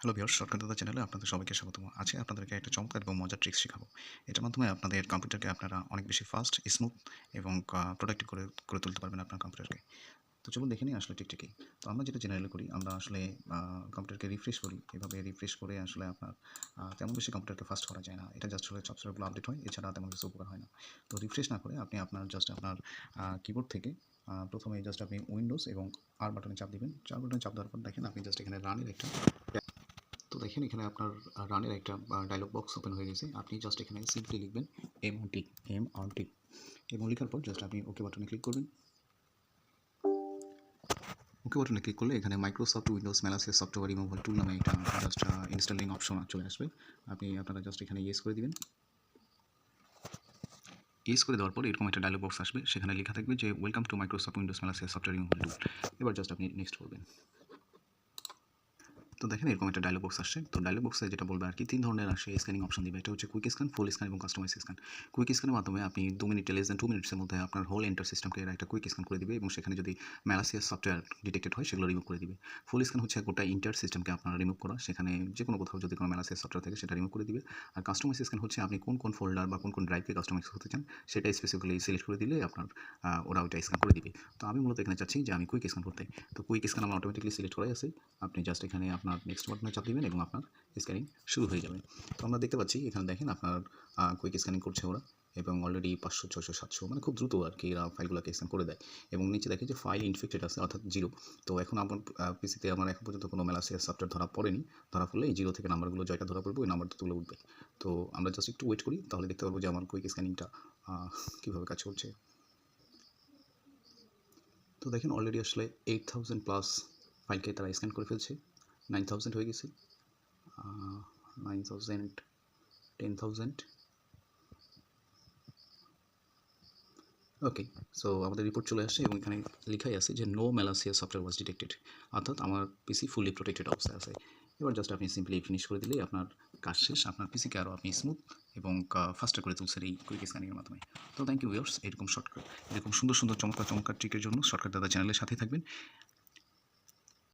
Hello viewers সরকার দাদা চ্যানেলে আপনাদের সবাইকে স্বাগতম। আছে আপনাদেরকে একটা চমৎকার এবং মজার ট্রিক্স শেখাবো। এটার মাধ্যমে আপনাদের কম্পিউটারকে আপনারা অনেক বেশি ফাস্ট স্মুথ এবং প্রোডাক্টিভ করে করে তুলতে পারবেন আপনার কম্পিউটারকে তো চলুন দেখে নিই আসলে টিকটিকি তো আমরা যেটা জেনারেলি করি, আমরা আসলে কম্পিউটারকে রিফ্রেশ করি। এভাবে রিফ্রেশ করে আসলে আপনার তেমন বেশি কম্পিউটারকে ফাস্ট করা যায় না। এটা জাস্ট হলে সফটওয়্যারগুলো আপডেট হয়, এছাড়া তেমন কিছু উপকার হয় না। তো রিফ্রেশ না করে আপনি আপনার জাস্ট আপনার কিবোর্ড থেকে প্রথমে জাস্ট আপনি উইন্ডোজ এবং আর বাটনে চাপ দিবেন। চার বাটনে চাপ দেওয়ার পর দেখেন আপনি জাস্ট এখানে রানের একটা তো দেখেন, এখানে আপনার রানের একটা ডায়লগ বক্স ওপেন হয়ে গেছে। আপনি জাস্ট এখানে সিম্পলি লিখবেন এম টি এম আর টি এবং লেখার পর জাস্ট আপনি ওকে বাটনে ক্লিক করবেন। ওকে বাটনে ক্লিক করলে এখানে Microsoft Windows malicious software removal tool নামে একটা জাস্ট ইনস্টলিং অপশন চলে আসবে। আপনি, আপনারা জাস্ট এখানে ইয়েস করে দিবেন। ইউজ করে দেওয়ার পর এরকম একটা ডায়লগ বক্স আসবে। সেখানে লেখা থাকবে যে welcome to Microsoft Windows malicious software removal tool এবার জাস্ট আপনি নেক্সট করবেন। তো দেখেন, এরকম একটা ডায়লগ বক্স আসছে। তো ডায়লগ বক্সে যেটা বলবে আর কি, তিন ধরনের আসে স্ক্যানিং অপশন দিবে। এটা হচ্ছে কুইক স্ক্যান ফুল স্ক্যান এবং কাস্টমাইজ স্ক্যান কুইক স্ক্যানের মাধ্যমে আপনি দু মিনিটে লেস দেন টু মিনিটসের মধ্যে আপনার হোল এন্টার সিস্টেমকে এরা একটা কুইক স্ক্যান করে দিবে এবং সেখানে যদি ম্যালাসিয়াস সফটওয়্যার ডিটেক্টেড হয়, সেগুলো রিমুভ করে দিবে। ফুল স্ক্যান হচ্ছে গোটা ইন্টার সিস্টেমকে আপনার রিমুভ করা। সেখানে যে কোনো কোথাও যদি কোনো ম্যালাসিয়াস সফটওয়্যার থাকে, সেটা রিমুভ করে দিবে। আর কাস্টমাইজ স্ক্যান হচ্ছে আপনি কোন কোন ফোল্ডার বা কোন কোন ড্রাইভকে কাস্টমাইজ করতে চান, সেটা স্পেসিফিক্যালি সিলেক্ট করে দিলে আপনার ওরা ওইটা স্ক্যান করে দিবে। তো আমি মূলত এখানে চাচ্ছি যে আমি কুইক স্ক্যান করতে। তো কুইক স্ক্যান আমার অটোমেটিকলি সিলেক্ট করাই আছে। আপনি জাস্ট এখানে আপনার নেক্সট বাটনে চাপ দিবেন এবং আপনার স্ক্যানিং শুরু হয়ে যাবে। তো আমরা দেখতে পাচ্ছি, এখানে দেখেন আপনার কুইক স্ক্যানিং করছে ওরা এবং অলরেডি পাঁচশো ছশো সাতশো মানে খুব দ্রুত আর কি এরা ফাইলগুলোকে স্ক্যান করে দেয় এবং নিচে দেখে যে ফাইল ইনফেক্টেড আছে, অর্থাৎ জিরো তো এখন আমার পিসিতে আমার এখন পর্যন্ত কোনো মেলাসিয়াস সফটওয়্যার ধরা পড়েনি। ধরা পড়লে এই জিরো থেকে নাম্বারগুলো জয়টা ধরা পড়বে ওই নাম্বার তুলে উঠবে। তো আমরা জাস্ট একটু ওয়েট করি, তাহলে দেখতে পারব যে আমার কুইক স্ক্যানিংটা কীভাবে কাজ করছে। তো দেখেন অলরেডি আসলে এইট থাউজেন্ড প্লাস ফাইলকে তারা স্ক্যান করে ফেলছে। নাইন থাউজেন্ড হয়ে গেছে। Nine thousand, ten thousand. Okay so আমাদের রিপোর্ট চলে আসছে এবং এখানে লেখাই আছে যে no malicious software was detected অর্থাৎ আমার পিসি ফুলি প্রোটেক্টেড অবস্থায় আছে। এবার জাস্ট আপনি সিম্পলি ফিনিশ করে দিলেই আপনার কাজ শেষ। আপনার পিসিকে আরও আপনি স্মুথ এবং ফাস্টার করে তুলছেন এই কুইক স্ক্যানিংয়ের মাধ্যমে। তো থ্যাংক ইউ ইয়ার্স এরকম শর্টকাট এরকম সুন্দর সুন্দর, চমৎকার চমৎকার ট্রিকের জন্য শর্টকাট দাদা চ্যানেলের সাথে থাকবেন।